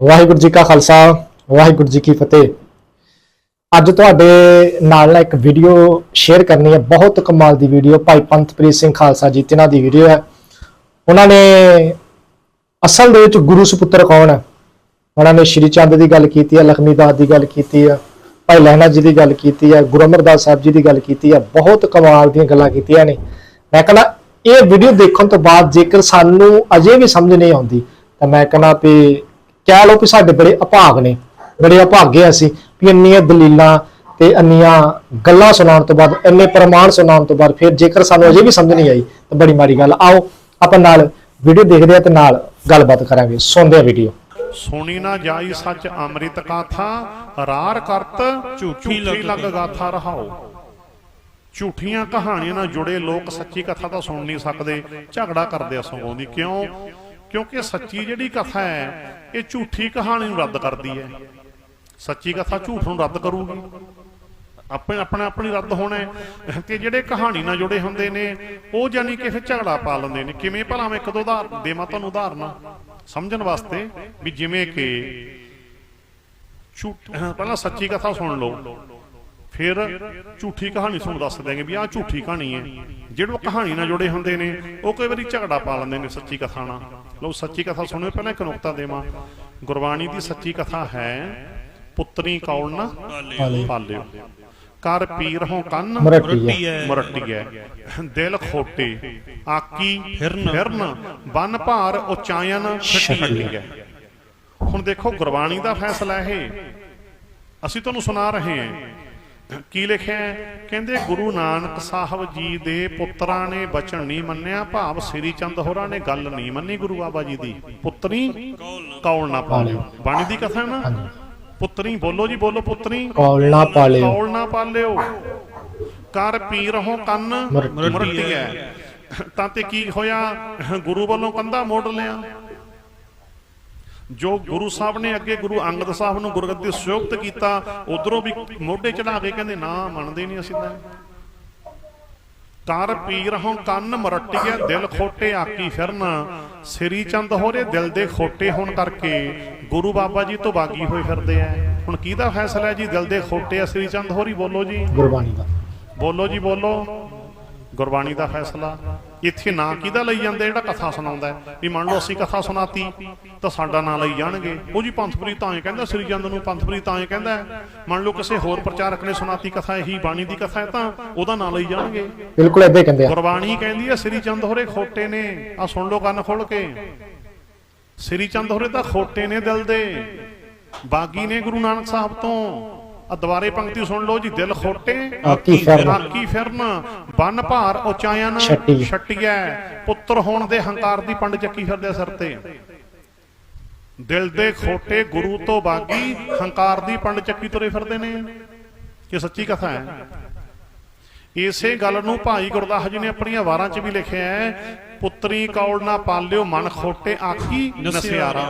ਵਾਹਿਗੁਰੂ ਜੀ ਕਾ ਖਾਲਸਾ, ਵਾਹਿਗੁਰੂ ਜੀ ਕੀ ਫਤਿਹ। ਅੱਜ ਤੁਹਾਡੇ ਨਾਲ ਨਾ ਇੱਕ ਵੀਡੀਓ ਸ਼ੇਅਰ ਕਰਨੀ ਹੈ। ਬਹੁਤ ਕਮਾਲ ਦੀ ਵੀਡੀਓ ਭਾਈ ਪੰਥਪ੍ਰੀਤ ਸਿੰਘ ਖਾਲਸਾ ਜੀ, ਤਿਨਾਂ ਦੀ ਵੀਡੀਓ ਹੈ। ਉਹਨਾਂ ਨੇ ਅਸਲ ਦੇ ਵਿੱਚ ਗੁਰੂ ਸੁਪੁੱਤਰ ਕੌਣ ਹੈ? ਉਹਨਾਂ ਨੇ ਸ਼੍ਰੀ ਚੰਦ ਦੀ ਗੱਲ ਕੀਤੀ ਹੈ, ਲਖਮੀ ਦਾਸ ਦੀ ਗੱਲ ਕੀਤੀ ਹੈ, ਭਾਈ ਲਹਿਣਾ ਜੀ ਦੀ ਗੱਲ ਕੀਤੀ ਹੈ, ਗੁਰੂ ਅਮਰਦਾਸ ਸਾਹਿਬ ਜੀ ਦੀ ਗੱਲ ਕੀਤੀ ਹੈ। ਬਹੁਤ ਕਮਾਲ ਦੀਆਂ ਗੱਲਾਂ ਕੀਤੀਆਂ ਨੇ। ਮੈਂ ਕਹਿੰਦਾ, ਇਹ ਵੀਡੀਓ ਦੇਖਣ ਤੋਂ ਬਾਅਦ ਜੇਕਰ ਸਾਨੂੰ ਅਜੇ ਵੀ ਸਮਝ ਨਹੀਂ ਆਉਂਦੀ, ਤਾਂ ਮੈਂ ਕਹਿੰਦਾ ਵੀ ਕਹਿ ਲਓ ਕਿ ਸਾਡੇ ਬੜੇ ਅਭਾਗ ਨੇ ਬੜੇ ਅਭਾਗੇ ਅਸੀਂ ਵੀ ਇੰਨੀਆਂ ਦਲੀਲਾਂ ਤੇ ਇੰਨੀਆਂ ਗੱਲਾਂ ਸੁਣਾਉਣ ਤੋਂ ਬਾਅਦ ਇੰਨੇ ਪ੍ਰਮਾਣ ਸੁਣਾਉਣ ਤੋਂ ਬਾਅਦ ਫਿਰ ਜੇਕਰ ਸਾਨੂੰ ਅਜੇ ਵੀ ਸਮਝ ਨਹੀਂ ਆਈ ਤਾਂ ਬੜੀ ਮਾੜੀ ਗੱਲ। ਆਓ ਆਪਾਂ ਨਾਲ ਵੀਡੀਓ ਦੇਖਦੇ ਆ ਤੇ ਨਾਲ ਗੱਲਬਾਤ ਕਰਾਂਗੇ। ਸੁਣਦੇ ਆ ਵੀਡੀਓ ਸੁਣੀ ਨਾ ਜਾਈ ਸੱਚ ਅੰਮ੍ਰਿਤ ਕਾਥਾ ਰਾਰ ਕਰਤ ਝੂਠੀ ਲਗ ਗਾਥਾ ਰਹਾਓ। ਝੂਠੀਆਂ ਕਹਾਣੀਆਂ ਨਾਲ ਜੁੜੇ ਲੋਕ ਸੱਚੀ ਕਥਾ ਤਾਂ ਸੁਣ ਨਹੀਂ ਸਕਦੇ ਝਗੜਾ ਕਰਦੇ ਆ ਸਗੋਂ ਦੀ। ਕਿਉਂ? ਕਿਉਂਕਿ ਸੱਚੀ ਜਿਹੜੀ ਕਥਾ ਹੈ, ਇਹ ਝੂਠੀ ਕਹਾਣੀ ਨੂੰ ਰੱਦ ਕਰਦੀ ਹੈ। ਸੱਚੀ ਕਥਾ ਝੂਠ ਨੂੰ ਰੱਦ ਕਰੂਗੀ। ਆਪਣੇ ਆਪਣਾ ਆਪਣੀ ਰੱਦ ਹੋਣਾ ਤੇ ਜਿਹੜੇ ਕਹਾਣੀ ਨਾਲ ਜੁੜੇ ਹੁੰਦੇ ਨੇ, ਉਹ ਜਾਨੀ ਕਿ ਫਿਰ ਝਗੜਾ ਪਾ ਲੈਂਦੇ ਨੇ। ਕਿਵੇਂ ਭਲਾ ਮੈਂ ਇੱਕ ਦੋ ਉਦਾਹਰਨ ਦੇਵਾਂ ਤੁਹਾਨੂੰ ਉਦਾਹਰਨਾਂ ਸਮਝਣ ਵਾਸਤੇ ਵੀ ਜਿਵੇਂ ਕਿ ਝੂਠ ਪਹਿਲਾਂ ਸੱਚੀ ਕਥਾ ਸੁਣ ਲਓ। ਫਿਰ ਝੂਠੀ ਕਹਾਣੀ ਤੁਹਾਨੂੰ ਦੱਸ ਦਿਆਂਗੇ ਵੀ ਆਹ ਝੂਠੀ ਕਹਾਣੀ ਹੈ। ਜਿਹੜੇ ਕਹਾਣੀ ਨਾਲ ਜੁੜੇ ਹੁੰਦੇ ਨੇ ਉਹ ਕਈ ਵਾਰੀ ਝਗੜਾ ਪਾ ਲੈਂਦੇ ਨੇ ਸੱਚੀ ਕਥਾ ਨਾਲ। ਲਓ ਸੱਚੀ ਕਥਾ ਸੁਣੋ ਪਹਿਲਾਂ ਇੱਕ ਨੁਕਤਾ ਦੇਵਾਂ। ਗੁਰਬਾਣੀ ਦੀ ਸੱਚੀ ਕਥਾ ਹੈ ਪੁੱਤਰੀ ਕੌਲ ਨਾ? ਪਾਲਿਓ। ਕਰ ਪੀਰ ਹੋ ਕੰਨ ਮਰਟੀ ਹੈ। ਦਿਲ ਖੋਟੇ ਆਕੀ ਫਿਰਨ। ਬਨ ਭਾਰ ਉਚਾਇਨ ਛਟੀਐ ਹੁਣ ਦੇਖੋ ਗੁਰਬਾਣੀ ਦਾ ਫੈਸਲਾ ਇਹ। ਅਸੀਂ ਤੁਹਾਨੂੰ ਸੁਣਾ ਰਹੇ ਹਾਂ। ਕੀ ਲਿਖਿਆ ਹੈ? ਕਹਿੰਦੇ ਗੁਰੂ ਨਾਨਕ ਸਾਹਿਬ ਜੀ ਦੇ ਪੁੱਤਰਾਂ ਨੇ ਬਚਨ ਨਹੀਂ ਮੰਨਿਆ ਭਾਵ ਸ੍ਰੀ ਚੰਦ ਹੋਰਾਂ ਨੇ ਗੱਲ ਨਹੀਂ ਮੰਨੀ ਗੁਰੂ ਬਾਬਾ ਜੀ ਦੀ। ਪੁੱਤਰੀ ਕੌਲ ਨਾ ਪਾਲਿਓ ਬਾਣੀ ਦੀ ਕਥਾ ਨਾ? ਪੁੱਤਰੀ ਬੋਲੋ ਜੀ ਬੋਲੋ ਪੁੱਤਰੀ। ਕੌਲ ਨਾ ਪਾਲਿਓ ਕੌਲ ਨਾ ਪਾਲਿਓ ਕਰ ਪੀਰ ਹੋ ਕੰਨ ਮਰਟੀ ਹੈ। ਤਾਂ ਤੇ ਕੀ ਹੋਇਆ? ਗੁਰੂ ਵੱਲੋਂ ਕੰਧਾ ਮੋੜ ਲਿਆ। ਜੋ ਗੁਰੂ ਸਾਹਿਬ ਨੇ ਅੱਗੇ ਗੁਰੂ ਅੰਗਦ ਸਾਹਿਬ ਨੂੰ ਗੁਰਗੱਦੀ ਸੁਯੁਕਤ ਕੀਤਾ ਉਧਰੋਂ ਵੀ ਮੋਢੇ ਚੜਾ ਕੇ ਕਹਿੰਦੇ ਨਾ ਮੰਨਦੇ ਨਹੀਂ ਅਸੀਂ ਤਾਂ। ਕਰ ਪੀਰ ਹੋਂ ਕੰਨ ਮਰਟੀਏ ਦਿਲ ਖੋਟੇ ਆਕੀ ਫਿਰਨ। ਸ੍ਰੀ ਚੰਦ ਹੋਰੇ ਦਿਲ ਦੇ ਖੋਟੇ ਹੋਣ ਕਰਕੇ ਗੁਰੂ ਬਾਬਾ ਜੀ ਤੋਂ ਬਾਗੀ ਹੋਏ ਫਿਰਦੇ ਆ ਹੁਣ ਕਿਹਦਾ ਫੈਸਲਾ ਹੈ ਜੀ ਦਿਲ ਦੇ ਖੋਟੇ ਆ? ਸ੍ਰੀ ਚੰਦ ਹੋਰੀ ਬੋਲੋ ਜੀ। ਗੁਰਬਾਣੀ ਦਾ। ਬੋਲੋ ਜੀ ਬੋਲੋ। ਗੁਰਬਾਣੀ ਦਾ ਫੈਸਲਾ। ਇੱਥੇ ਨਾਂ ਕਿਹਦਾ ਲਈ ਜਾਂਦੇ ਜਿਹੜਾ ਕਥਾ ਸੁਣਾਉਂਦਾ? ਵੀ ਮੰਨ ਲਓ ਅਸੀਂ ਕਥਾ ਸੁਣਾਤੀ ਤਾਂ ਸਾਡਾ ਨਾਂ ਲਈ ਜਾਣਗੇ। ਉਹ ਜੀ ਪੰਥਪ੍ਰੀ ਤਾਂ ਐਂ ਕਹਿੰਦਾ ਸ੍ਰੀ ਚੰਦ ਨੂੰ ਪੰਥਪ੍ਰੀ ਤਾਂ ਐਂ ਕਹਿੰਦਾ। ਮੰਨ ਲਓ ਕਿਸੇ ਹੋਰ ਪ੍ਰਚਾਰਕ ਨੇ ਸੁਣਾਤੀ ਕਥਾ ਇਹੀ ਬਾਣੀ ਦੀ ਕਥਾ ਹੈ ਤਾਂ ਉਹਦਾ ਨਾਂ ਲਈ ਜਾਣਗੇ। ਬਿਲਕੁਲ ਏਦਾਂ ਹੀ ਕਹਿੰਦੇ ਆ। ਗੁਰਬਾਣੀ ਕਹਿੰਦੀ ਹੈ ਸ੍ਰੀ ਚੰਦ ਹੋਰੇ ਖੋਟੇ ਨੇ ਆ ਸੁਣ ਲਓ ਕੰਨ ਖੋਲ ਕੇ। ਸ੍ਰੀ ਚੰਦ ਹੋਰੇ ਤਾਂ ਖੋਟੇ ਨੇ ਦਿਲ ਦੇ। ਬਾਗੀ ਨੇ ਗੁਰੂ ਨਾਨਕ ਸਾਹਿਬ ਤੋਂ। ਆ ਦੁਬਾਰੇ ਪੰਕਤੀ ਸੁਣ ਲਓ ਜੀ ਦਿਲ ਖੋਟੇ ਆਕੀ ਫਿਰਨ। ਆਕੀ ਫਿਰਨ ਬੰਨ ਭਾਰ ਉਚਾਇਨ ਛੱਟੀ। ਛੱਟੀਐ ਪੁੱਤਰ ਹੋਣ ਦੇ ਹੰਕਾਰ ਦੀ ਪੰਡ ਚੱਕੀ ਫਿਰਦੇ ਸਿਰ ਤੇ ਦਿਲ ਦੇ ਖੋਟੇ ਗੁਰੂ ਤੋਂ ਬਾਗੀ ਹੰਕਾਰ ਦੀ ਪੰਡ ਚੱਕੀ ਤੁਰੇ ਫਿਰਦੇ ਨੇ ਇਹ ਸੱਚੀ ਕਥਾ ਹੈ ਇਸੇ ਗੱਲ ਨੂੰ ਭਾਈ ਗੁਰਦਾਸ ਜੀ ਨੇ ਆਪਣੀਆਂ ਵਾਰਾਂ 'ਚ ਵੀ ਲਿਖਿਆ ਹੈ ਪੁੱਤਰੀ ਕੌਲ ਨਾ ਪਾਲਿਓ ਮਨ ਖੋਟੇ ਆਕੀ ਨਸਿਆਰਾ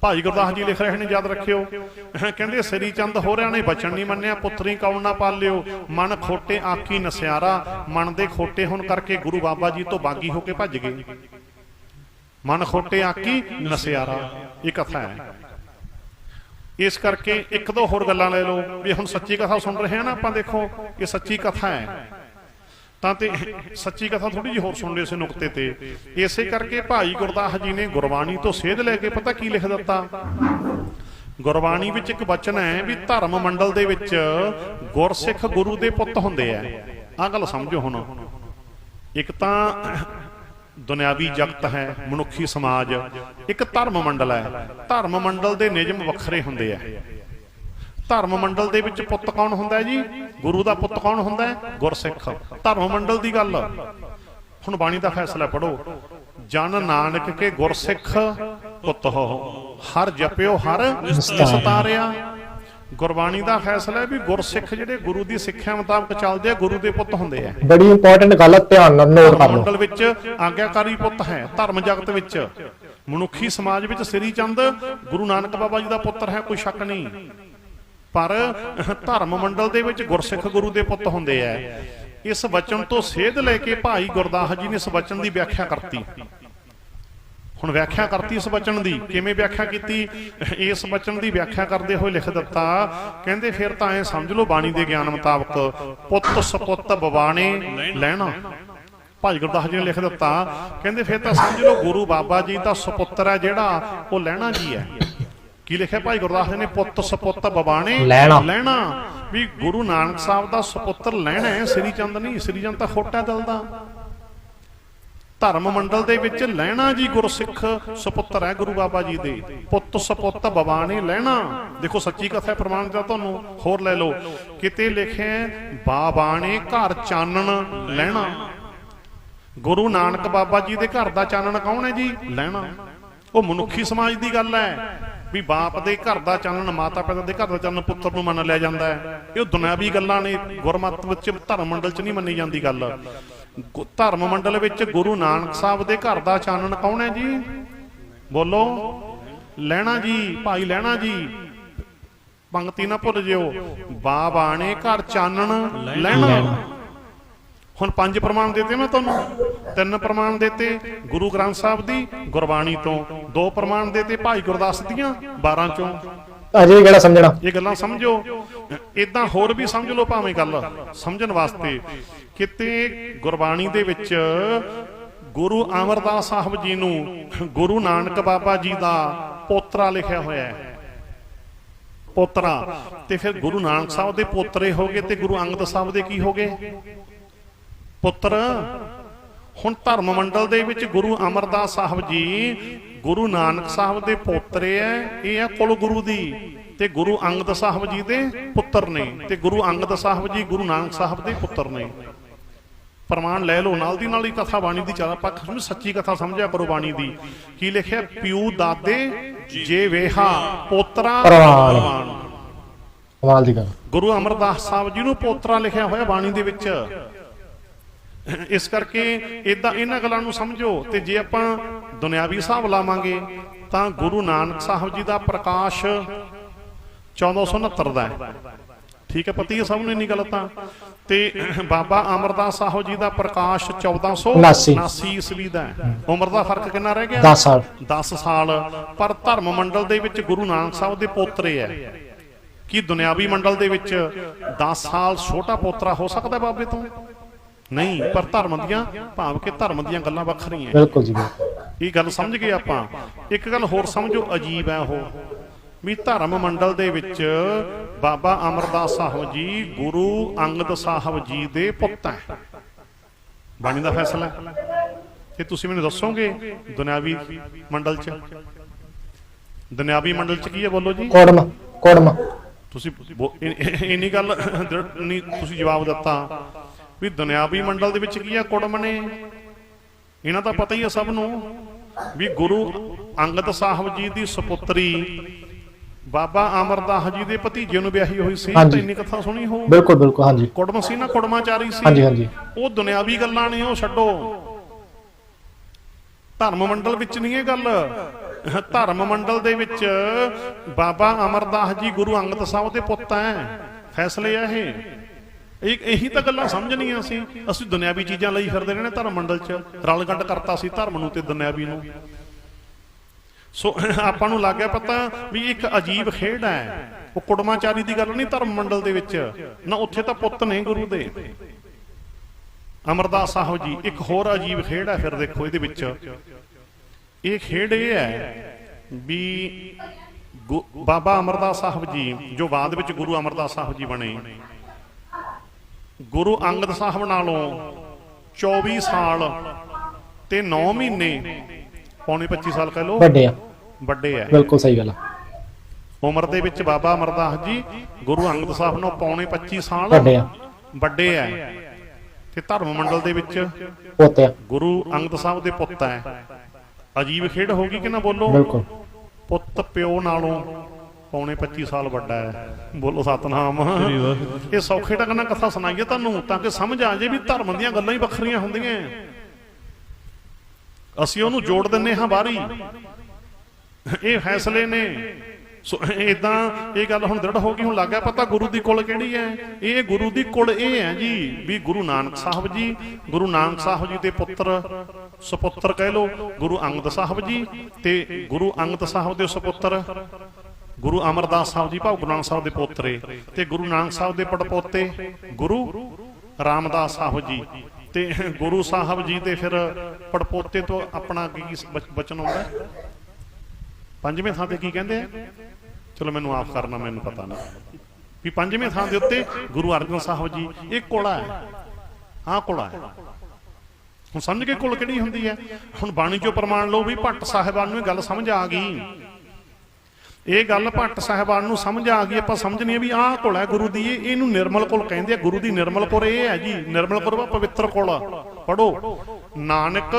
ਭਾਈ ਗੁਰਦਾਸ ਜੀ ਲਿਖ ਰਹੇ ਨੇ, ਯਾਦ ਰੱਖਿਓ। ਕਹਿੰਦੇ, ਸ੍ਰੀ ਚੰਦ ਹੋਰਿਆਂ ਨੇ ਬਚਨ ਨਹੀਂ ਮੰਨਿਆ, ਪੁੱਤਰੀ ਕੌਣ ਨਾ ਪਾਲਿਓ ਮਨ ਖੋਟੇ ਆਕੀ ਨਸਿਆਰਾ, ਮਨ ਦੇ ਖੋਟੇ ਹੋਣ ਕਰਕੇ ਗੁਰੂ ਬਾਬਾ ਜੀ ਤੋਂ ਬਾਗੀ ਹੋ ਕੇ ਭੱਜ ਗਏ। ਮਨ ਖੋਟੇ ਆਕੀ ਨਸਿਆਰਾ, ਇਹ ਕਥਾ ਹੈ। ਇਸ ਕਰਕੇ ਇੱਕ ਦੋ ਹੋਰ ਗੱਲਾਂ ਲੈ ਲਓ, ਵੀ ਹੁਣ ਸੱਚੀ ਕਥਾ ਸੁਣ ਰਹੇ ਹਾਂ ਨਾ ਆਪਾਂ, ਦੇਖੋ, ਇਹ ਸੱਚੀ ਕਥਾ ਹੈ। ਤਾਂ ਤੇ ਸੱਚੀ ਕਥਾ ਥੋੜੀ ਜਿਹੀ ਹੋਰ ਸੁਣ ਲਿਓ ਇਸ ਨੁਕਤੇ ਤੇ। ਇਸੇ ਕਰਕੇ ਭਾਈ ਗੁਰਦਾਸ ਜੀ ਨੇ ਗੁਰਬਾਣੀ ਤੋਂ ਸੇਧ ਲੈ ਕੇ ਪਤਾ ਕੀ ਲਿਖ ਦਿੱਤਾ? ਗੁਰਬਾਣੀ ਵਿੱਚ ਇੱਕ ਬਚਨ ਹੈ ਵੀ ਧਰਮ ਮੰਡਲ ਦੇ ਵਿੱਚ ਗੁਰਸਿੱਖ ਗੁਰੂ ਦੇ ਪੁੱਤ ਹੁੰਦੇ ਆ। ਆਹ ਗੱਲ ਸਮਝੋ ਹੁਣ। ਇੱਕ ਤਾਂ ਦੁਨਿਆਵੀ ਜਗਤ ਹੈ, ਮਨੁੱਖੀ ਸਮਾਜ। ਇੱਕ ਧਰਮ ਮੰਡਲ ਹੈ। ਧਰਮ ਮੰਡਲ ਦੇ ਨਿਯਮ ਵੱਖਰੇ ਹੁੰਦੇ ਆ। ਧਰਮ ਮੰਡਲ ਦੇ ਵਿੱਚ ਪੁੱਤ ਕੌਣ ਹੁੰਦਾ ਹੈ ਜੀ? ਗੁਰੂ ਦਾ ਪੁੱਤ ਕੌਣ ਹੁੰਦਾ ਹੈ? ਗੁਰਸਿੱਖ। ਧਰਮ ਮੰਡਲ ਦੀ ਗੱਲ। ਹੁਣ ਬਾਣੀ ਦਾ ਫੈਸਲਾ ਪੜੋ ਜਨ ਨਾਨਕ ਕੇ ਗੁਰਸਿੱਖ ਪੁੱਤ ਹੋ। ਹਰ ਜਪਿਓ ਹਰ ਨਿਸਤਾਰਿਆ ਗੁਰਬਾਣੀ ਦਾ ਫੈਸਲਾ ਹੈ ਵੀ ਗੁਰਸਿੱਖ ਜਿਹੜੇ ਗੁਰੂ ਦੀ ਸਿੱਖਿਆ ਮੁਤਾਬਕ ਚੱਲਦੇ ਆ ਗੁਰੂ ਦੇ ਪੁੱਤ ਹੁੰਦੇ ਆ। ਬੜੀ ਇੰਪੋਰਟੈਂਟ ਗੱਲ ਧਿਆਨ ਨਾਲ ਨੋਟ ਕਰ ਲਓ ਮੰਡਲ ਵਿੱਚ ਆਗਿਆਕਾਰੀ ਪੁੱਤ ਹੈ ਧਰਮ ਜਗਤ ਵਿੱਚ। ਮਨੁੱਖੀ ਸਮਾਜ ਵਿੱਚ ਸ੍ਰੀ ਚੰਦ ਗੁਰੂ ਨਾਨਕ ਬਾਬਾ ਜੀ ਦਾ ਪੁੱਤਰ ਹੈ ਕੋਈ ਸ਼ੱਕ ਨਹੀਂ। ਪਰ ਧਰਮ ਮੰਡਲ ਦੇ ਵਿੱਚ ਗੁਰਸਿੱਖ ਗੁਰੂ ਦੇ ਪੁੱਤ ਹੁੰਦੇ ਆ। ਇਸ ਵਚਨ ਤੋਂ ਸੇਧ ਲੈ ਕੇ ਭਾਈ ਗੁਰਦਾਸ ਜੀ ਨੇ ਇਸ ਵਚਨ ਦੀ ਵਿਆਖਿਆ ਕਰਤੀ। ਹੁਣ ਵਿਆਖਿਆ ਕਰਤੀ ਇਸ ਬਚਨ ਦੀ। ਕਿਵੇਂ ਵਿਆਖਿਆ ਕੀਤੀ? ਇਸ ਵਚਨ ਦੀ ਵਿਆਖਿਆ ਕਰਦੇ ਹੋਏ ਲਿਖ ਦਿੱਤਾ, ਕਹਿੰਦੇ ਫਿਰ ਤਾਂ ਐ ਸਮਝ ਲਓ ਬਾਣੀ ਦੇ ਗਿਆਨ ਮੁਤਾਬਕ, ਪੁੱਤ ਸਪੁੱਤ ਬਵਾਣੇ ਲੈਣਾ। ਭਾਈ ਗੁਰਦਾਸ ਜੀ ਨੇ ਲਿਖ ਦਿੱਤਾ, ਕਹਿੰਦੇ ਫਿਰ ਤਾਂ ਸਮਝ ਲਓ ਗੁਰੂ ਬਾਬਾ ਜੀ ਦਾ ਸੁਪੁੱਤਰ ਹੈ ਜਿਹੜਾ, ਉਹ ਲੈਣਾ ਜੀ ਹੈ? ਕੀ ਲਿਖਿਆ ਭਾਈ ਗੁਰਦਾਸ ਜੀ ਨੇ? ਪੁੱਤ ਸਪੁੱਤ ਬਵਾਣੇ ਲੈਣਾ। ਵੀ ਗੁਰੂ ਨਾਨਕ ਸਾਹਿਬ ਦਾ ਸੁਪੁੱਤਰ ਲੈਣਾ ਹੈ ਸ੍ਰੀ ਚੰਦ ਨਹੀਂ ਸ੍ਰੀ ਚੰਦ ਤਾਂ ਖੋਟਾ ਦਿਲ ਦਾ। ਧਰਮ ਮੰਡਲ ਦੇ ਵਿੱਚ ਲੈਣਾ ਜੀ ਗੁਰਸਿੱਖ ਸੁਪੁੱਤਰ ਹੈ ਗੁਰੂ ਬਾਬਾ ਜੀ ਦੇ। ਪੁੱਤ ਸੁਪੁੱਤ ਬਵਾਣੇ ਲੈਣਾ। ਦੇਖੋ ਸੱਚੀ ਕਥਾ ਪ੍ਰਮਾਣ ਦਾ ਤੁਹਾਨੂੰ ਹੋਰ ਲੈ ਲਓ। ਕਿਤੇ ਲਿਖਿਆ ਹੈ, ਬਾਬਾਣੇ ਘਰ ਚਾਨਣ ਲੈਣਾ। ਗੁਰੂ ਨਾਨਕ ਬਾਬਾ ਜੀ ਦੇ ਘਰ ਦਾ ਚਾਨਣ ਕੌਣ ਹੈ ਜੀ? ਲੈਣਾ। ਉਹ ਮਨੁੱਖੀ ਸਮਾਜ ਦੀ ਗੱਲ ਹੈ। ਵੀ ਬਾਪ ਦੇ ਘਰ ਦਾ ਚਾਨਣ, ਮਾਤਾ ਪਿਤਾ ਦੇ ਘਰ ਦਾ ਚਾਨਣ ਪੁੱਤਰ ਨੂੰ ਮੰਨ ਲਿਆ ਜਾਂਦਾ ਹੈ। ਇਹ ਦੁਨਿਆਵੀ ਗੱਲਾਂ ਨੇ, ਗੁਰਮਤ ਵਿੱਚ ਧਰਮ ਮੰਡਲ 'ਚ ਨਹੀਂ ਮੰਨੀ ਜਾਂਦੀ ਗੱਲ। ਧਰਮ ਮੰਡਲ ਵਿੱਚ ਗੁਰੂ ਨਾਨਕ ਸਾਹਿਬ ਦੇ ਘਰ ਦਾ ਚਾਨਣ ਕੌਣ ਹੈ ਜੀ? ਬੋਲੋ। ਲੈਣਾ ਜੀ, ਭਾਈ ਲੈਣਾ ਜੀ। ਪੰਕਤੀ ਨਾ ਭੁੱਲ ਜਿਓ। ਬਾਬਾਣੇ ਘਰ ਚਾਨਣ, ਲੈਣਾ। ਹੁਣ ਪੰਜ ਪ੍ਰਮਾਣ ਦਿੱਤੇ ਮੈਂ ਤੁਹਾਨੂੰ। ਤਿੰਨ ਪ੍ਰਮਾਣ ਦਿੱਤੇ ਗੁਰੂ ਗ੍ਰੰਥ ਸਾਹਿਬ ਦੀ ਗੁਰਬਾਣੀ ਤੋਂ। ਦੋ ਪ੍ਰਮਾਣ ਦਿੱਤੇ ਭਾਈ ਗੁਰਦਾਸ ਦੀਆਂ 12 ਚੋਂ। ਅਜੇ ਕਿਹੜਾ ਸਮਝਣਾ। ਇਹ ਗੱਲਾਂ ਸਮਝੋ। ਇਦਾਂ ਹੋਰ ਵੀ ਸਮਝ ਲਓ ਭਾਵੇਂ ਗੱਲ। ਸਮਝਣ ਵਾਸਤੇ ਕਿਤੇ ਗੁਰਬਾਣੀ ਦੇ ਵਿੱਚ ਗੁਰੂ ਅਮਰਦਾਸ ਸਾਹਿਬ ਜੀ ਨੂੰ ਗੁਰੂ ਨਾਨਕ ਬਾਬਾ ਜੀ ਦਾ ਪੋਤਰਾ ਲਿਖਿਆ ਹੋਇਆ ਹੈ। ਪੋਤਰਾ। ਤੇ ਫਿਰ ਗੁਰੂ ਨਾਨਕ ਸਾਹਿਬ ਦੇ ਪੋਤਰੇ ਹੋ ਗਏ ਤੇ ਗੁਰੂ ਅੰਗਦ ਸਾਹਿਬ ਦੇ ਕੀ ਹੋ ਗਏ? ਪੁੱਤਰ ਹੁਣ ਧਰਮ ਮੰਡਲ ਦੇ ਵਿੱਚ ਗੁਰੂ ਅਮਰਦਾਸ ਸਾਹਿਬ ਜੀ ਗੁਰੂ ਨਾਨਕ ਸਾਹਿਬ ਦੇ ਪੋਤਰੇ ਐ ਇਹ ਹੈ ਕੁਲ ਗੁਰੂ ਦੀ ਤੇ ਗੁਰੂ ਅੰਗਦ ਸਾਹਿਬ ਜੀ ਦੇ ਪੁੱਤਰ ਨੇ ਤੇ ਗੁਰੂ ਅੰਗਦ ਸਾਹਿਬ ਜੀ ਗੁਰੂ ਨਾਨਕ ਸਾਹਿਬ ਦੇ ਪੁੱਤਰ ਨੇ। ਪ੍ਰਮਾਣ ਲੈ ਲਓ ਨਾਲ ਦੀ ਨਾਲ ਹੀ ਕਥਾ ਬਾਣੀ ਦੀ ਚਾਰਾ ਪੱਖ ਨੂੰ ਸੱਚੀ ਕਥਾ ਸਮਝਿਆ ਕਰੋ ਬਾਣੀ ਦੀ। ਕੀ ਲਿਖਿਆ? ਪਿਉ ਦਾਦੇ ਜੇ ਵੇਹਾ ਪੋਤਰਾ। ਪ੍ਰਵਾਨ। ਕਮਾਲ ਦੀ ਗੱਲ। ਗੁਰੂ ਅਮਰਦਾਸ ਸਾਹਿਬ ਜੀ ਨੂੰ ਪੋਤਰਾ ਲਿਖਿਆ ਹੋਇਆ ਬਾਣੀ ਦੇ ਵਿੱਚ। ਇਸ ਕਰਕੇ ਇਦਾਂ ਇਹਨਾਂ ਗੱਲਾਂ ਨੂੰ ਸਮਝੋ ਤੇ ਜੇ ਆਪਾਂ ਦੁਨਿਆਵੀ ਹਿਸਾਬ ਲਾਵਾਂਗੇ ਤਾਂ ਗੁਰੂ ਨਾਨਕ ਸਾਹਿਬ ਜੀ ਦਾ ਪ੍ਰਕਾਸ਼ 1469 ਦਾ ਹੈ। ਠੀਕ ਹੈ ਪਤੀ ਸਭ ਨੂੰ ਇੰਨੀ ਗੱਲ ਤਾਂ। ਤੇ ਬਾਬਾ ਅਮਰਦਾਸ ਸਾਹਿਬ ਜੀ ਦਾ ਪ੍ਰਕਾਸ਼ 1479 ਈਸਵੀ ਦਾ ਹੈ। ਉਮਰ ਦਾ ਫ਼ਰਕ ਕਿੰਨਾ ਰਹਿ ਗਿਆ? 10 ਸਾਲ। 10 ਸਾਲ। ਪਰ ਧਰਮ ਮੰਡਲ ਦੇ ਵਿੱਚ ਗੁਰੂ ਨਾਨਕ ਸਾਹਿਬ ਦੇ ਪੋਤਰੇ ਐ ਕੀ ਦੁਨਿਆਵੀ ਮੰਡਲ ਦੇ ਵਿੱਚ 10 ਸਾਲ ਛੋਟਾ ਪੋਤਰਾ ਹੋ ਸਕਦਾ ਬਾਬੇ ਤੋਂ? ਨਹੀਂ ਪਰ ਧਰਮ ਦੀਆਂ ਭਾਵ ਕਿ ਧਰਮ ਦੀਆਂ ਗੱਲਾਂ ਵੱਖਰੀਆਂ ਬਿਲਕੁਲ ਜੀ ਇਹ ਗੱਲ ਸਮਝ ਗਏ ਆਪਾਂ? ਇੱਕ ਗੱਲ ਹੋਰ ਸਮਝੋ ਅਜੀਬ ਹੈ ਉਹ। ਵੀ ਧਰਮ ਮੰਡਲ ਦੇ ਵਿੱਚ ਬਾਬਾ ਅਮਰਦਾਸ ਸਾਹਿਬ ਜੀ ਗੁਰੂ ਅੰਗਦ ਸਾਹਿਬ ਜੀ ਦੇ ਪੁੱਤ ਹੈ ਬਾਣੀ ਦਾ ਫੈਸਲਾ। ਇਹ ਤੁਸੀਂ ਮੈਨੂੰ ਦੱਸੋਗੇ ਦੁਨਿਆਵੀ ਮੰਡਲ 'ਚ? ਦੁਨਿਆਵੀ ਮੰਡਲ 'ਚ ਕੀ ਹੈ ਬੋਲੋ ਜੀ? ਕੋੜਮ ਕੋੜਮ। ਤੁਸੀਂ ਇੰਨੀ ਗੱਲ ਤੁਸੀਂ ਜਵਾਬ ਦਿੱਤਾ। ਵੀ ਦੁਨਿਆਵੀ ਮੰਡਲ ਦੇ ਵਿੱਚ ਕੀ ਆ ਕੁੜਮ ਨੇ? ਇਹਨਾਂ ਦਾ ਪਤਾ ਹੀ ਆ ਸਭ ਨੂੰ ਵੀ ਗੁਰੂ ਅੰਗਦ ਸਾਹਿਬ ਜੀ ਦੀ ਸੁਪੁੱਤਰੀ ਬਾਬਾ ਅਮਰਦਾਸ ਜੀ ਦੇ ਭਤੀਜੇ ਨੂੰ ਵਿਆਹੀ ਹੋਈ ਸੀ ਤਾਂ। ਇੰਨੀ ਕਥਾ ਸੁਣੀ ਹੋ ਬਿਲਕੁਲ ਬਿਲਕੁਲ ਹਾਂਜੀ। ਕੁੜਮ ਸੀ ਨਾ ਕੁੜਮਾਚਾਰੀ ਸੀ। ਹਾਂਜੀ ਹਾਂਜੀ। ਉਹ ਦੁਨਿਆਵੀ ਗੱਲਾਂ ਨੇ ਉਹ ਛੱਡੋ। ਧਰਮ ਮੰਡਲ ਵਿੱਚ ਨਹੀਂ ਇਹ ਗੱਲ। ਧਰਮ ਮੰਡਲ ਦੇ ਵਿੱਚ ਬਾਬਾ ਅਮਰਦਾਸ ਜੀ ਗੁਰੂ ਅੰਗਦ ਸਾਹਿਬ ਦੇ ਪੁੱਤ ਐ ਫੈਸਲੇ ਆ ਇਹ। ਇਹ ਇਹੀ ਤਾਂ ਗੱਲਾਂ ਸਮਝਣੀਆਂ ਸੀ। ਅਸੀਂ ਦੁਨਿਆਵੀ ਚੀਜ਼ਾਂ ਲਈ ਫਿਰਦੇ ਰਹੇ ਧਰਮ ਮੰਡਲ 'ਚ। ਰਲ ਗੱਡ ਕਰਤਾ ਸੀ ਧਰਮ ਨੂੰ ਤੇ ਦੁਨਿਆਵੀ ਨੂੰ। ਸੋ ਆਪਾਂ ਨੂੰ ਲੱਗ ਗਿਆ ਪਤਾ ਵੀ ਇੱਕ ਅਜੀਬ ਖੇਡ ਹੈ। ਉਹ ਕੁੜਮਾਚਾਰੀ ਦੀ ਗੱਲ ਨਹੀਂ ਧਰਮ ਮੰਡਲ ਦੇ ਵਿੱਚ। ਨਾ ਉੱਥੇ ਤਾਂ ਪੁੱਤ ਨੇ ਗੁਰੂ ਦੇ। ਅਮਰਦਾਸ ਸਾਹਿਬ ਜੀ, ਇੱਕ ਹੋਰ ਅਜੀਬ ਖੇਡ ਹੈ ਫਿਰ ਦੇਖੋ ਇਹਦੇ ਵਿੱਚ। ਇਹ ਖੇਡ ਇਹ ਹੈ ਵੀ ਗੁ- ਬਾਬਾ ਅਮਰਦਾਸ ਸਾਹਿਬ ਜੀ, ਜੋ ਬਾਅਦ ਵਿੱਚ ਗੁਰੂ ਅਮਰਦਾਸ ਸਾਹਿਬ ਜੀ ਬਣੇ। ਗੁਰੂ ਅੰਗਦ ਸਾਹਿਬ ਨਾਲੋਂ 24 ਸਾਲ ਤੇ 9 ਮਹੀਨੇ ਪੌਣੇ 25 ਸਾਲ ਕਹਿ ਲੋ ਵੱਡੇ ਆ। ਵੱਡੇ ਹੈ ਬਿਲਕੁਲ ਸਹੀ ਗੱਲ ਆ। ਉਮਰ ਦੇ ਵਿੱਚ ਬਾਬਾ ਅਮਰਦਾਸ ਜੀ ਗੁਰੂ ਅੰਗਦ ਸਾਹਿਬ ਨਾਲੋਂ ਪੌਣੇ 25 ਸਾਲ ਵੱਡੇ ਆ। ਵੱਡੇ ਹੈ ਤੇ ਧਰਮ ਮੰਡਲ ਦੇ ਵਿੱਚ ਪੋਤੇ ਆ। ਗੁਰੂ ਅੰਗਦ ਸਾਹਿਬ ਦੇ ਪੁੱਤ ਹੈ ਅਜੀਬ ਖੇਡ ਹੋ ਗਈ ਕਿ ਨਾ ਬੋਲੋ? ਬਿਲਕੁਲ। ਪੁੱਤ ਪਿਓ ਨਾਲੋਂ ਪੌਣੇ 25 ਸਾਲ ਵੱਡਾ ਹੈ। ਬੋਲੋ ਸਤਨਾਮ। ਇਹ ਸੌਖੇ ਢੰਗ ਨਾਲ ਕਥਾ ਸੁਣਾਈਏ ਤੁਹਾਨੂੰ ਤਾਂ ਕਿ ਸਮਝ ਆ ਜੇ ਵੀ ਧਰਮ ਦੀਆਂ ਗੱਲਾਂ ਹੀ ਵੱਖਰੀਆਂ ਹੁੰਦੀਆਂ ਅਸੀਂ ਉਹਨੂੰ ਜੋੜ ਦਿੰਨੇ ਹਾਂ ਬਾਹਰੀ ਇਹ ਫੈਸਲੇ ਨੇ। ਸੋ ਇਦਾਂ ਇਹ ਗੱਲ ਹੁਣ ਦ੍ਰਿੜ ਹੋ ਗਈ ਹੁਣ ਲੱਗ ਪਤਾ ਗੁਰੂ ਦੀ ਕੁਲ ਕਿਹੜੀ ਹੈ ਇਹ ਗੁਰੂ ਦੀ ਕੁਲ ਇਹ ਹੈ ਜੀ ਵੀ ਗੁਰੂ ਨਾਨਕ ਸਾਹਿਬ ਜੀ ਗੁਰੂ ਨਾਨਕ ਸਾਹਿਬ ਜੀ ਦੇ ਪੁੱਤਰ ਸੁਪੁੱਤਰ ਕਹਿ ਲੋ ਗੁਰੂ ਅੰਗਦ ਸਾਹਿਬ ਜੀ ਤੇ ਗੁਰੂ ਅੰਗਦ ਸਾਹਿਬ ਦੇ ਸੁਪੁੱਤਰ। ਗੁਰੂ ਅਮਰਦਾਸ ਸਾਹਿਬ ਜੀ ਭਾਉ ਗੁਰੂ ਨਾਨਕ ਸਾਹਿਬ ਦੇ ਪੋਤਰੇ ਤੇ ਗੁਰੂ ਨਾਨਕ ਸਾਹਿਬ ਦੇ ਪੜਪੋਤੇ, ਗੁਰੂ ਰਾਮਦਾਸ ਸਾਹਿਬ ਜੀ ਤੇ ਗੁਰੂ ਸਾਹਿਬ ਜੀ ਤੇ ਫਿਰ ਪੜਪੋਤੇ ਤੋਂ ਆਪਣਾ ਕੀ ਬਚਨ ਆਉਂਦਾ ਪੰਜਵੇਂ ਥਾਂ ਤੇ ਕੀ ਕਹਿੰਦੇ ਆ? ਚਲੋ ਮੈਨੂੰ ਆਫ ਕਰਨਾ, ਮੈਨੂੰ ਪਤਾ ਨਾ ਵੀ ਪੰਜਵੇਂ ਥਾਂ ਦੇ ਉੱਤੇ ਗੁਰੂ ਅਰਜਨ ਸਾਹਿਬ ਜੀ, ਇਹ ਕੋਲਾ ਹੈ। ਆਹ ਕੋਲਾ ਹੈ। ਹੁਣ ਸਮਝ ਕੇ ਕੁਲ ਕਿਹੜੀ ਹੁੰਦੀ ਹੈ? ਹੁਣ ਬਾਣੀ ਚੋਂ ਪ੍ਰਮਾਣ ਲਓ ਵੀ ਭੱਟ ਸਾਹਿਬਾਨ ਨੂੰ ਇਹ ਗੱਲ ਸਮਝ ਆ ਗਈ। ਇਹ ਗੱਲ ਭੱਟ ਸਾਹਿਬਾਨ ਨੂੰ ਸਮਝ ਆ ਗਈ, ਆਪਾਂ ਸਮਝਣੀ ਹੈ ਵੀ ਆਹ ਕੁਲ ਹੈ ਗੁਰੂ ਦੀ, ਇਹਨੂੰ ਨਿਰਮਲ ਕੁਲ ਕਹਿੰਦੇ ਆ, ਗੁਰੂ ਦੀ ਨਿਰਮਲ ਕੁਲ ਇਹ ਹੈ ਜੀ, ਨਿਰਮਲ ਕੁਲ ਪਵਿੱਤਰ ਕੁਲ। ਪੜੋ ਨਾਨਕ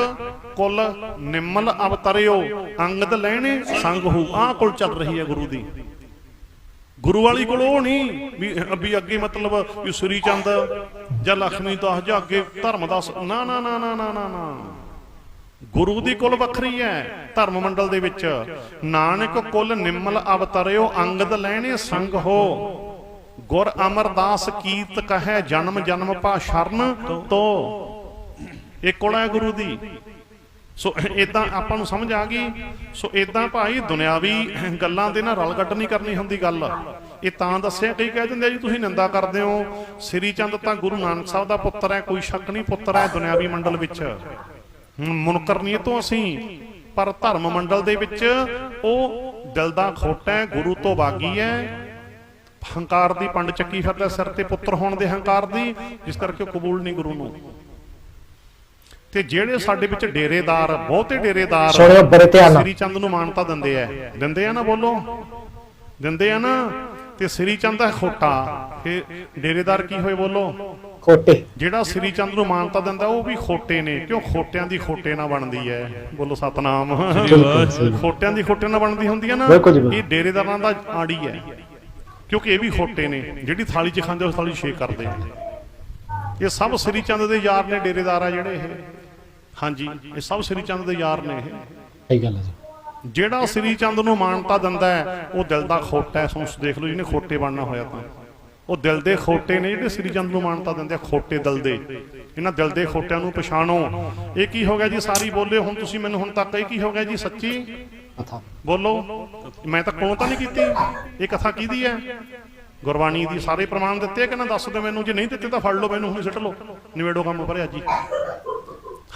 ਕੁਲ ਨਿਮਲ ਅਵਤਰਿਓ, ਅੰਗਦ ਲੈਣੇ ਸੰਗ ਹੋ, ਆਹ ਕੋਲ ਚੱਲ ਰਹੀ ਹੈ ਗੁਰੂ ਦੀ। ਗੁਰੂ ਵਾਲੀ ਕੋਲ ਉਹ ਨਹੀਂ, ਵੀ ਵੀ ਅੱਗੇ ਮਤਲਬ ਵੀ ਸ੍ਰੀ ਚੰਦ ਜਾਂ ਲక్ష్ਮੀ ਦਾਸ ਜਾਂ ਅੱਗੇ ਧਰਮ ਦਾਸ ਨਾ ਨਾ ਨਾ ਨਾ ਨਾ ਨਾ। ਗੁਰੂ ਦੀ ਕੁਲ ਵੱਖਰੀ ਹੈ ਧਰਮ ਮੰਡਲ ਦੇ ਵਿੱਚ। ਨਾਨਕ ਕੁਲ ਨਿਮਲ ਅਵਤਰਿਓ, ਅੰਗਦ ਲੈਣੇ ਸੰਗ ਹੋ। ਗੁਰ ਅਮਰਦਾਸ ਕੀਰਤ ਕਹੈ, ਜਨਮ ਜਨਮ ਪਾ ਸ਼ਰਨ ਤੋ। ਇਹ ਕੁਲ ਹੈ ਗੁਰੂ ਦੀ। ਸੋ ਇਦਾਂ ਆਪਾਂ ਨੂੰ ਸਮਝ ਆ ਗਈ। ਸੋ ਇਦਾਂ ਭਾਈ ਦੁਨਿਆਵੀ ਗੱਲਾਂ ਦੇ ਨਾਲ ਰਲ ਗੱਡ ਨਹੀਂ ਕਰਨੀ ਹੁੰਦੀ ਗੱਲ। ਇਹ ਤਾਂ ਦੱਸਿਆ, ਕਈ ਕਹਿ ਦਿੰਦੇ ਆ ਜੀ, ਤੁਸੀਂ ਨਿੰਦਾ ਕਰਦੇ ਹੋ। ਸ੍ਰੀ ਚੰਦ ਤਾਂ ਗੁਰੂ ਨਾਨਕ ਸਾਹਿਬ ਦਾ ਪੁੱਤਰ ਹੈ, ਕੋਈ ਸ਼ੱਕ ਨਹੀਂ ਪੁੱਤਰ ਹੈ ਦੁਨਿਆਵੀ ਮੰਡਲ ਵਿੱਚ। ਹੁਣ ਮੁਨਕਰ ਨਹੀਂ ਇਹ ਤੋਂ ਅਸੀਂ। ਪਰ ਧਰਮ ਮੰਡਲ ਦੇ ਵਿੱਚ ਉਹ ਦਿਲ ਦਾ ਖੋਟਾ ਹੈ ਗੁਰੂ ਤੋਂ ਬਾਗੀ ਹੈ। ਹੰਕਾਰ ਦੀ ਪੰਡ ਚੱਕੀ ਫਿਰਦਾ ਸਿਰ ਤੇ ਪੁੱਤਰ ਹੋਣ ਦੇ ਹੰਕਾਰ ਦੀ ਜਿਸ ਕਰਕੇ ਕਬੂਲ ਨਹੀਂ ਗੁਰੂ ਨੂੰ। ਤੇ ਜਿਹੜੇ ਸਾਡੇ ਵਿੱਚ ਡੇਰੇਦਾਰ ਬਹੁਤੇ ਡੇਰੇਦਾਰ ਸ੍ਰੀ ਚੰਦ ਨੂੰ ਮਾਨਤਾ ਦਿੰਦੇ ਆ। ਦਿੰਦੇ ਆ ਨਾ ਬੋਲੋ? ਦਿੰਦੇ ਆ ਨਾ? ਤੇ ਸ੍ਰੀ ਚੰਦ ਦਾ ਖੋਟਾ ਇਹ ਡੇਰੇਦਾਰ ਕੀ ਹੋਏ ਬੋਲੋ? ਖੋਟੇ। ਜਿਹੜਾ ਸ੍ਰੀ ਚੰਦ ਨੂੰ ਮਾਨਤਾ ਦਿੰਦਾ ਉਹ ਵੀ ਖੋਟੇ ਨੇ। ਕਿਉਂ ਖੋਟਿਆਂ ਦੀ ਖੋਟੇ ਨਾਲ ਬਣਦੀ ਹੈ? ਬੋਲੋ ਸਤਨਾਮ। ਖੋਟਿਆਂ ਦੀ ਖੋਟੇ ਨਾਲ ਬਣਦੀ ਹੁੰਦੀ ਹੈ ਨਾ। ਇਹ ਡੇਰੇਦਾਰਾਂ ਦਾ ਆੜੀ ਹੈ। ਕਿਉਂਕਿ ਇਹ ਵੀ ਖੋਟੇ ਨੇ। ਜਿਹੜੀ ਥਾਲੀ 'ਚ ਖਾਂਦੇ ਉਸ ਥਾਲੀ ਛੇਕ ਕਰਦੇ ਇਹ ਸਭ ਸ੍ਰੀ ਚੰਦ ਦੇ ਯਾਰ ਨੇ ਡੇਰੇਦਾਰ ਆ ਜਿਹੜੇ ਇਹ। ਹਾਂਜੀ ਇਹ ਸਭ ਸ੍ਰੀ ਚੰਦ ਦੇ ਯਾਰ ਨੇ ਇਹ। ਸਹੀ ਗੱਲ ਹੈ ਜੀ। ਜਿਹੜਾ ਸ੍ਰੀ ਚੰਦ ਨੂੰ ਮਾਨਤਾ ਦਿੰਦਾ ਉਹ ਦਿਲ ਦਾ ਖੋਟਾ ਹੈ। ਸੋਚ ਦੇਖ ਲਓ ਜਿਹਨੇ ਖੋਟੇ ਬਣਨਾ ਹੋਇਆ ਤਾਂ। ਉਹ ਦਿਲ ਦੇ ਖੋਟੇ ਨੇ ਜਿਹੜੇ ਸ੍ਰੀ ਚੰਦ ਨੂੰ ਮਾਨਤਾ ਦਿੰਦੇ ਆ ਖੋਟੇ ਦਿਲ ਦੇ। ਇਹਨਾਂ ਦਿਲ ਦੇ ਖੋਟਿਆਂ ਨੂੰ ਪਛਾਣੋ। ਇਹ ਕੀ ਹੋ ਗਿਆ ਜੀ? ਸਾਰੀ ਬੋਲੇ ਹੁਣ ਤੁਸੀਂ ਮੈਨੂੰ ਹੁਣ ਤੱਕ ਇਹ ਕੀ ਹੋ ਗਿਆ ਜੀ? ਸੱਚੀ? ਕਥਾ। ਬੋਲੋ। ਮੈਂ ਤਾਂ ਕੋਲੋਂ ਤਾਂ ਨਹੀਂ ਕੀਤੀ। ਇਹ ਕਥਾ ਕਿਹਦੀ ਹੈ? ਗੁਰਬਾਣੀ ਦੀ ਸਾਰੇ ਪ੍ਰਮਾਣ ਦਿੱਤੇ ਕਿ ਨਾ? ਦੱਸ ਦਿਓ ਮੈਨੂੰ। ਜੇ ਨਹੀਂ ਦਿੱਤੇ ਤਾਂ ਫੜ ਲਓ ਮੈਨੂੰ ਹੁਣੇ ਸਿੱਟ ਲਓ। ਨਿਵੇੜੋ ਕੰਮ ਭਰਿਆ ਜੀ।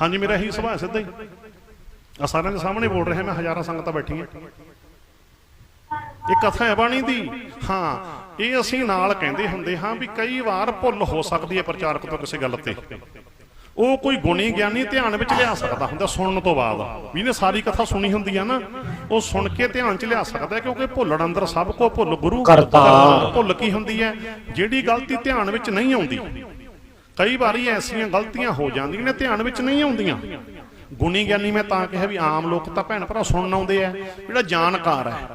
ਹਾਂਜੀ ਮੇਰਾ ਇਹੀ ਸੁਭਾਅ ਸਿੱਧਾ ਹੀ। ਆ ਸਾਰਿਆਂ ਦੇ ਸਾਹਮਣੇ ਬੋਲ ਰਿਹਾ ਮੈਂ ਹਜ਼ਾਰਾਂ ਸੰਗਤਾਂ ਬੈਠੀਆਂ। ਇਹ ਕਥਾ ਹੈ ਬਾਣੀ ਦੀ। ਹਾਂ ਇਹ ਅਸੀਂ ਨਾਲ ਕਹਿੰਦੇ ਹੁੰਦੇ ਹਾਂ ਵੀ ਕਈ ਵਾਰ ਭੁੱਲ ਹੋ ਸਕਦੀ ਹੈ ਪ੍ਰਚਾਰਕ ਤੋਂ ਕਿਸੇ ਗੱਲ ਤੇ। ਉਹ ਕੋਈ ਗੁਣੀ ਗਿਆਨੀ ਧਿਆਨ ਵਿੱਚ ਲਿਆ ਸਕਦਾ ਹੁੰਦਾ ਸੁਣਨ ਤੋਂ ਬਾਅਦ। ਵੀ ਇਹਨੇ ਸਾਰੀ ਕਥਾ ਸੁਣੀ ਹੁੰਦੀ ਆ ਨਾ ਉਹ ਸੁਣ ਕੇ ਧਿਆਨ 'ਚ ਲਿਆ ਸਕਦਾ ਕਿਉਂਕਿ ਭੁੱਲਣ ਅੰਦਰ ਸਭ ਕੋ ਭੁੱਲ ਗੁਰੂ ਕਰਤਾ। ਭੁੱਲ ਕੀ ਹੁੰਦੀ ਹੈ? ਜਿਹੜੀ ਗਲਤੀ ਧਿਆਨ ਵਿੱਚ ਨਹੀਂ ਆਉਂਦੀ। ਕਈ ਵਾਰੀ ਐਸੀਆਂ ਗਲਤੀਆਂ ਹੋ ਜਾਂਦੀਆਂ ਨੇ ਧਿਆਨ ਵਿੱਚ ਨਹੀਂ ਆਉਂਦੀਆਂ। ਗੁਣੀ ਗਿਆਨੀ ਮੈਂ ਤਾਂ ਕਿਹਾ ਵੀ ਆਮ ਲੋਕ ਤਾਂ ਭੈਣ ਭਰਾ ਸੁਣਨ ਆਉਂਦੇ ਆ ਜਿਹੜਾ ਜਾਣਕਾਰ ਹੈ।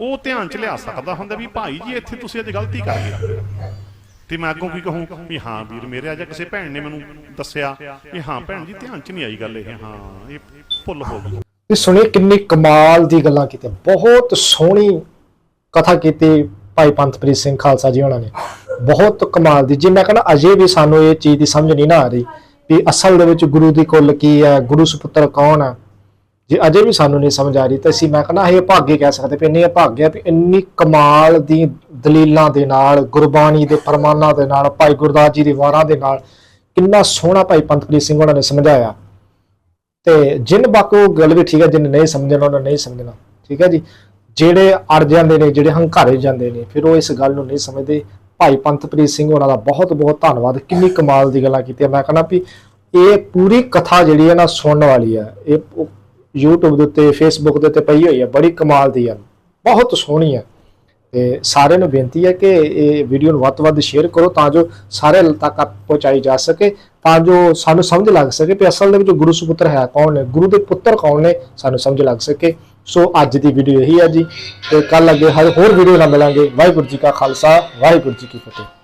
ਉਹ ਧਿਆਨ ਚ ਲਿਆ ਸਕਦਾ ਹੁੰਦਾ ਵੀ ਭਾਈ ਜੀ, ਇੱਥੇ ਤੁਸੀਂ ਅੱਜ ਗਲਤੀ ਕਰ ਗਏ। ਤੇ ਮੈਂ ਅੱਗੋਂ ਕੀ ਕਹੂੰ ਵੀ ਹਾਂ ਵੀਰ, ਮੇਰੇ ਅੱਜ ਕਿਸੇ ਭੈਣ ਨੇ ਮੈਨੂੰ ਦੱਸਿਆ ਵੀ ਹਾਂ ਭੈਣ ਜੀ, ਧਿਆਨ ਚ ਨਹੀਂ ਆਈ ਗੱਲ ਇਹ। ਹਾਂ, ਇਹ ਭੁੱਲ ਹੋ ਗਈ। ਇਹ ਸੁਣੀਏ ਕਿੰਨੀ ਕਮਾਲ ਦੀ ਗੱਲਾਂ ਕੀਤੀਆਂ। ਬਹੁਤ ਸੋਹਣੀ ਕਥਾ ਕੀਤੀ ਭਾਈ ਪੰਥਪ੍ਰੀਤ ਸਿੰਘ ਖਾਲਸਾ ਜੀ ਉਹਨਾਂ ਨੇ। ਬਹੁਤ ਕਮਾਲ ਦੀ। ਜੇ ਮੈਂ ਕਹਿੰਦਾ ਅਜੇ ਵੀ ਸਾਨੂੰ ਇਹ ਚੀਜ਼ ਦੀ ਸਮਝ ਨਹੀਂ ਨਾ ਆ ਰਹੀ ਵੀ ਅਸਲ ਦੇ ਵਿੱਚ ਗੁਰੂ ਦੀ ਕੁੱਲ ਕੀ ਹੈ, ਗੁਰੂ ਸੁਪੁੱਤਰ ਕੌਣ ਹੈ। ਜੇ ਅਜੇ ਵੀ ਸਾਨੂੰ ਨਹੀਂ ਸਮਝ ਆ ਰਹੀ, ਤਾਂ ਅਸੀਂ ਮੈਂ ਕਹਿੰਦਾ ਇਹ ਭਾਗੇ ਕਹਿ ਸਕਦੇ ਵੀ ਭਾਗੇ ਆ ਵੀ ਇੰਨੀ ਕਮਾਲ ਦੀ ਦਲੀਲਾਂ ਦੇ ਨਾਲ, ਗੁਰਬਾਣੀ ਦੇ ਫਰਮਾਨਾਂ ਦੇ ਨਾਲ, ਭਾਈ ਗੁਰਦਾਸ ਜੀ ਦੀ ਵਾਰਾਂ ਦੇ ਨਾਲ, ਕਿੰਨਾ ਸੋਹਣਾ ਭਾਈ ਪੰਥਪ੍ਰੀਤ ਸਿੰਘ ਉਹਨਾਂ ਨੇ ਸਮਝਾਇਆ। ਤੇ ਜਿਨ ਬਾਕੋ ਗੱਲ ਵੀ ਠੀਕ ਹੈ, ਜਿਨ ਨਹੀਂ ਸਮਝਣਾ, ਉਹਨਾਂ ਨਹੀਂ ਸਮਝਣਾ। ਠੀਕ ਹੈ ਜੀ? ਜਿਹੜੇ ਅੜ ਜਾਂਦੇ ਨੇ, ਜਿਹੜੇ ਹੰਕਾਰੇ ਜਾਂਦੇ ਨੇ, ਫਿਰ ਉਹ ਇਸ ਗੱਲ ਨੂੰ ਨਹੀਂ ਸਮਝਦੇ। ਭਾਈ ਪੰਥਪ੍ਰੀਤ ਸਿੰਘ ਉਹਨਾਂ ਦਾ ਬਹੁਤ ਬਹੁਤ ਧੰਨਵਾਦ। ਕਿੰਨੀ ਕਮਾਲ ਦੀ ਗੱਲਾਂ ਕੀਤੀਆਂ। ਮੈਂ ਕਹਿੰਦਾ ਵੀ ਇਹ ਪੂਰੀ ਕਥਾ ਜਿਹੜੀ ਹੈ ਨਾ ਸੁਣਨ ਵਾਲੀ ਹੈ, ਇਹ YouTube ਦੇ ਉੱਤੇ, Facebook ਦੇ ਉੱਤੇ ਪਈ ਹੋਈ ਹੈ ਬੜੀ ਕਮਾਲ ਦੀ ਹੈ ਬਹੁਤ ਸੋਹਣੀ ਹੈ ਤੇ ਸਾਰਿਆਂ ਨੂੰ ਬੇਨਤੀ ਹੈ ਕਿ ਇਹ ਵੀਡੀਓ ਨੂੰ ਵੱਧ ਤੋਂ ਵੱਧ ਸ਼ੇਅਰ ਕਰੋ ਤਾਂ ਜੋ ਸਾਰੇ ਤੱਕ ਪਹੁੰਚਾਈ ਜਾ ਸਕੇ, ਤਾਂ ਜੋ ਸਾਨੂੰ ਸਮਝ ਲੱਗ ਸਕੇ ਕਿ ਅਸਲ ਦੇ ਵਿੱਚ ਗੁਰੂ ਸੁਪੁੱਤਰ ਹੈ ਕੌਣ ਨੇ, ਗੁਰੂ ਦੇ ਪੁੱਤਰ ਕੌਣ ਨੇ, ਸਾਨੂੰ ਸਮਝ ਲੱਗ ਸਕੇ। ਸੋ ਅੱਜ ਦੀ ਵੀਡੀਓ ਇਹੀ ਹੈ ਜੀ, ਤੇ ਕੱਲ ਅੱਗੇ ਹਰ ਹੋਰ ਵੀਡੀਓ ਨਾਲ ਮਿਲਾਂਗੇ। ਵਾਹਿਗੁਰੂ ਜੀ ਕਾ ਖਾਲਸਾ, ਵਾਹਿਗੁਰੂ ਜੀ ਕੀ ਫਤਿਹ।